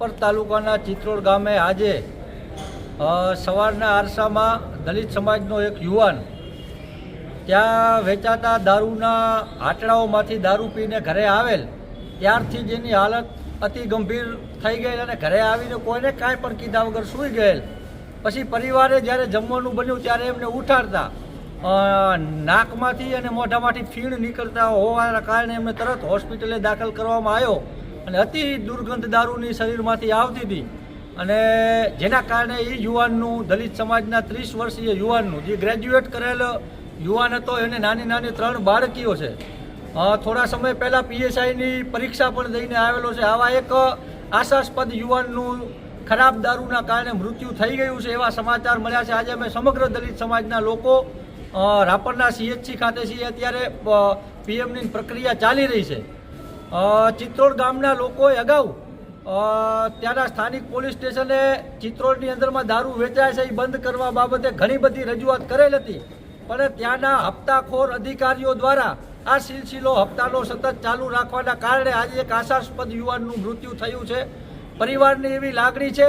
પર તાલુકાના ચિત્રોડ ગામે આજે સવારના આરસામાં દલિત સમાજનો એક યુવાન ત્યાં વેચાતા દારૂના આટડાઓમાંથી દારૂ પીને ઘરે આવેલ. ત્યારથી જ એની હાલત અતિ ગંભીર થઈ ગયેલ અને ઘરે આવીને કોઈને કાંઈ પણ કીધા વગર સૂઈ ગયેલ. પછી પરિવારે જ્યારે જમવાનું બન્યું ત્યારે એમને ઉઠાડતા નાકમાંથી અને મોઢામાંથી ફીણ નીકળતા હોવાના કારણે એમને તરત હોસ્પિટલે દાખલ કરવામાં આવ્યો. અને અતિ દુર્ગંધ દારૂની શરીરમાંથી આવતી હતી. અને જેના કારણે એ યુવાનનું, દલિત સમાજના ત્રીસ વર્ષીય યુવાનનું, જે ગ્રેજ્યુએટ કરેલ યુવાન હતો, એને નાની નાની ત્રણ બાળકીઓ છે. થોડા સમય પહેલાં પીએસઆઈની પરીક્ષા પણ દઈને આવેલો છે. આવા એક આશાસ્પદ યુવાનનું ખરાબ દારૂના કારણે મૃત્યુ થઈ ગયું છે એવા સમાચાર મળ્યા છે. આજે અમે સમગ્ર દલિત સમાજના લોકો રાપરના સીએચસી ખાતે છીએ. અત્યારે પીએમની પ્રક્રિયા ચાલી રહી છે. ચિત્રોડ ગામના લોકોએ અગાઉ ત્યાંના સ્થાનિક પોલીસ સ્ટેશને ચિત્રોડની અંદરમાં દારૂ વેચાય છે એ બંધ કરવા બાબતે ઘણી બધી રજૂઆત કરેલ હતી. પણ ત્યાંના હપ્તાખોર અધિકારીઓ દ્વારા આ સિલસિલો હપ્તાનો સતત ચાલુ રાખવાના કારણે આજે એક આશાસ્પદ યુવાનનું મૃત્યુ થયું છે. પરિવારની એવી લાગણી છે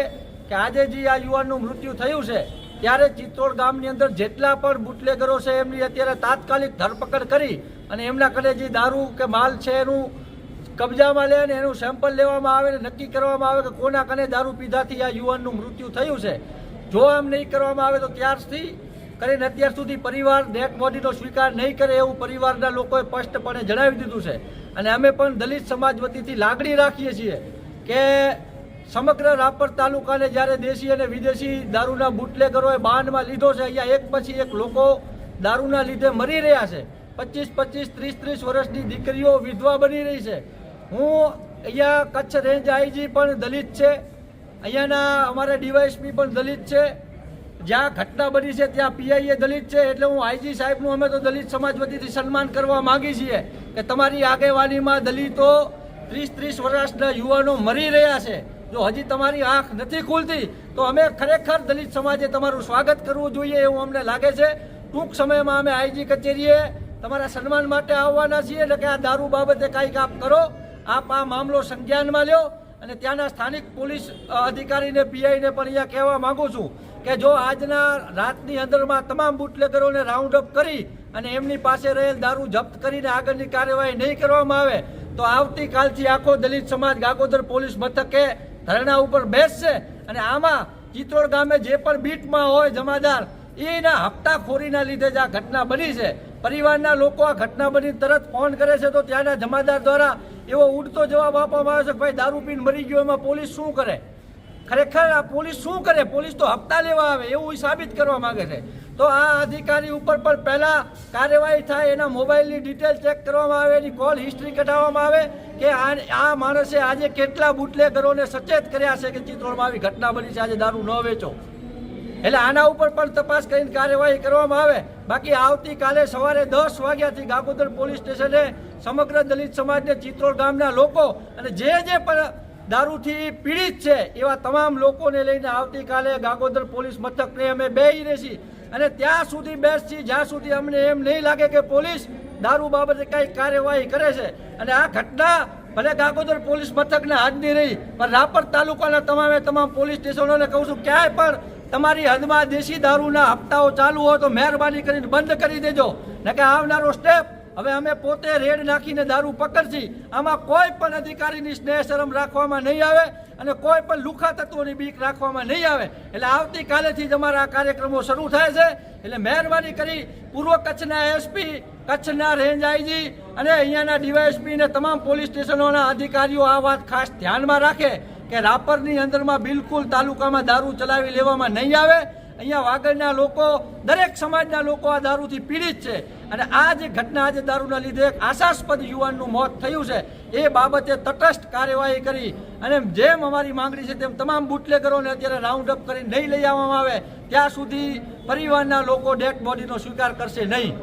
કે આજે જે આ યુવાનનું મૃત્યુ થયું છે, ત્યારે ચિત્તોડ ગામની અંદર જેટલા પણ બુટલેગરો છે, એમની અત્યારે તાત્કાલિક ધરપકડ કરી અને એમના કને જે દારૂ કે માલ છે એનું કબજામાં લે અને એનું સેમ્પલ લેવામાં આવે અને નક્કી કરવામાં આવે કે કોના કને દારૂ પીધાથી આ યુવાનનું મૃત્યુ થયું છે. જો આમ નહીં કરવામાં આવે તો ત્યારથી કરીને અત્યાર સુધી પરિવાર ડેડ બોડીનો સ્વીકાર નહીં કરે એવું પરિવારના લોકોએ સ્પષ્ટપણે જણાવી દીધું છે. અને અમે પણ દલિત સમાજ વતીથી લાગણી રાખીએ છીએ કે સમગ્ર રાપર તાલુકાને જ્યારે દેશી અને વિદેશી દારૂના બુટલેગરોએ બાંધમાં લીધો છે, અહીંયા એક પછી એક લોકો દારૂના લીધે મરી રહ્યા છે. પચીસ પચીસ, ત્રીસ ત્રીસ વર્ષની દીકરીઓ વિધવા બની રહી છે. હું અહીંયા કચ્છ રેન્જ આઈજી પણ દલિત છે. અહીંયાના અમારા ડીવાયસપી પણ દલિત છે. જ્યાં ઘટના બની છે ત્યાં પીઆઈએ દલિત છે. એટલે હું આઈજી સાહેબનું અમે તો દલિત સમાજ વતીથી સન્માન કરવા માંગી છીએ કે તમારી આગેવાનીમાં દલિતો ત્રીસ ત્રીસ વર્ષના યુવાનો મરી રહ્યા છે. જો હજી તમારી આંખ નથી ખુલતી, તો અમે ખરેખર દલિત સમાજે તમારું સ્વાગત કરવું જોઈએ એવું અમને લાગે છે. ટૂંક સમયમાં અમે આઈજી કચેરીએ તમારા સન્માન માટે આવવાના છીએ. એટલે કે આ દારૂ બાબતે કાંઈક આપ કરો. આપ આ મામલો સંજ્ઞાનમાં લ્યો અને ત્યાંના સ્થાનિક પોલીસ અધિકારીને, પીઆઈને પણ અહીંયા કહેવા માંગુ છું કે જો આજના રાતની અંદરમાં તમામ બુટલેગરોને રાઉન્ડ અપ કરી અને એમની પાસે રહેલ દારૂ જપ્ત કરીને આગળની કાર્યવાહી નહીં કરવામાં આવે, તો આવતીકાલથી આખો દલિત સમાજ ગાગોદર પોલીસ મથકે ધરણા ઉપર બેસશે અને આમાં ચિત્રોડ ગામે જે પણ બીટમાં હોય જમાદાર, એના હપ્તાખોરીના લીધે જ આ ઘટના બની છે. પરિવારના લોકો આ ઘટના બની તરત ફોન કરે છે તો ત્યાંના જમાદાર દ્વારા એવો ઉડતો જવાબ આપવામાં આવે છે કે ભાઈ દારૂ પીને મરી ગયો, એમાં પોલીસ શું કરે? ખરેખર આ પોલીસ શું કરે? પોલીસ તો હપ્તા લેવા આવે, એવું સાબિત કરવા માંગે છે. તો આ અધિકારી ઉપર પણ પહેલાં કાર્યવાહી થાય, એના મોબાઈલની ડિટેલ ચેક કરવામાં આવે, એની કોલ હિસ્ટ્રી કઢાવવામાં આવે કે આ આ માણસે આજે કેટલા બુટલેગરોને સચેત કર્યા છે કે ચિત્રોડમાં આવી ઘટના બની છે, આજે દારૂ ન વેચો. એટલે આના ઉપર પણ તપાસ કરીને કાર્યવાહી કરવામાં આવે. બાકી આવતીકાલે સવારે દસ વાગ્યાથી ગાગોદર પોલીસ સ્ટેશને સમગ્ર દલિત સમાજને ચિત્રોડ ગામના લોકો અને જે જે પણ દારૂથી પીડિત છે, એવા તમામ લોકોને લઈને આવતીકાલે ગાગોદર પોલીસ મથકને અમે બેહી રહેશી અને ત્યાં સુધી બેસશી જ્યાં સુધી અમને એમ નહીં લાગે કે પોલીસ દારૂ બાબતે કાંઈ કાર્યવાહી કરે છે. અને આ ઘટના ભલે ગાગોદર પોલીસ મથકને હાજરી રહી, પણ રાપર તાલુકાના તમામે તમામ પોલીસ સ્ટેશનોને કહું છું, ક્યાંય પણ તમારી હદમાં દેશી દારૂના હપ્તાઓ ચાલુ હોય તો મહેરબાની કરીને બંધ કરી દેજો. નકે આવનારો સ્ટેપ હવે અમે પોતે રેડ નાખીને દારૂ પકડશી. આમાં કોઈ પણ અધિકારીની સ્નેહ શરમ રાખવામાં નહીં આવે અને કોઈ પણ લુખા તત્વોની બીક રાખવામાં નહીં આવે. એટલે આવતીકાલેથી જ અમારા આ કાર્યક્રમો શરૂ થાય છે. એટલે મહેરબાની કરી પૂર્વ કચ્છના એસપી કચ્છના રેન્જ આઈજી અને અહીંયાના ડીવાયએસપી ને તમામ પોલીસ સ્ટેશનોના અધિકારીઓ આ વાત ખાસ ધ્યાનમાં રાખે. કે રાપરની અંદરમાં બિલકુલ તાલુકામાં દારૂ ચલાવી લેવામાં નહીં આવે. અહીંયા વાગડના લોકો, દરેક સમાજના લોકો આ દારૂથી પીડિત છે. અને આ જે ઘટના આજે દારૂના લીધે એક આશાસ્પદ યુવાનનું મોત થયું છે. એ બાબતે તટસ્થ કાર્યવાહી કરી અને જેમ અમારી માંગણી છે તેમ તમામ બુટલેગરોને અત્યારે રાઉન્ડ અપ કરી નહીં લઈ આવવામાં આવે. ત્યાં સુધી પરિવારના લોકો ડેડ બોડીનો સ્વીકાર કરશે નહીં.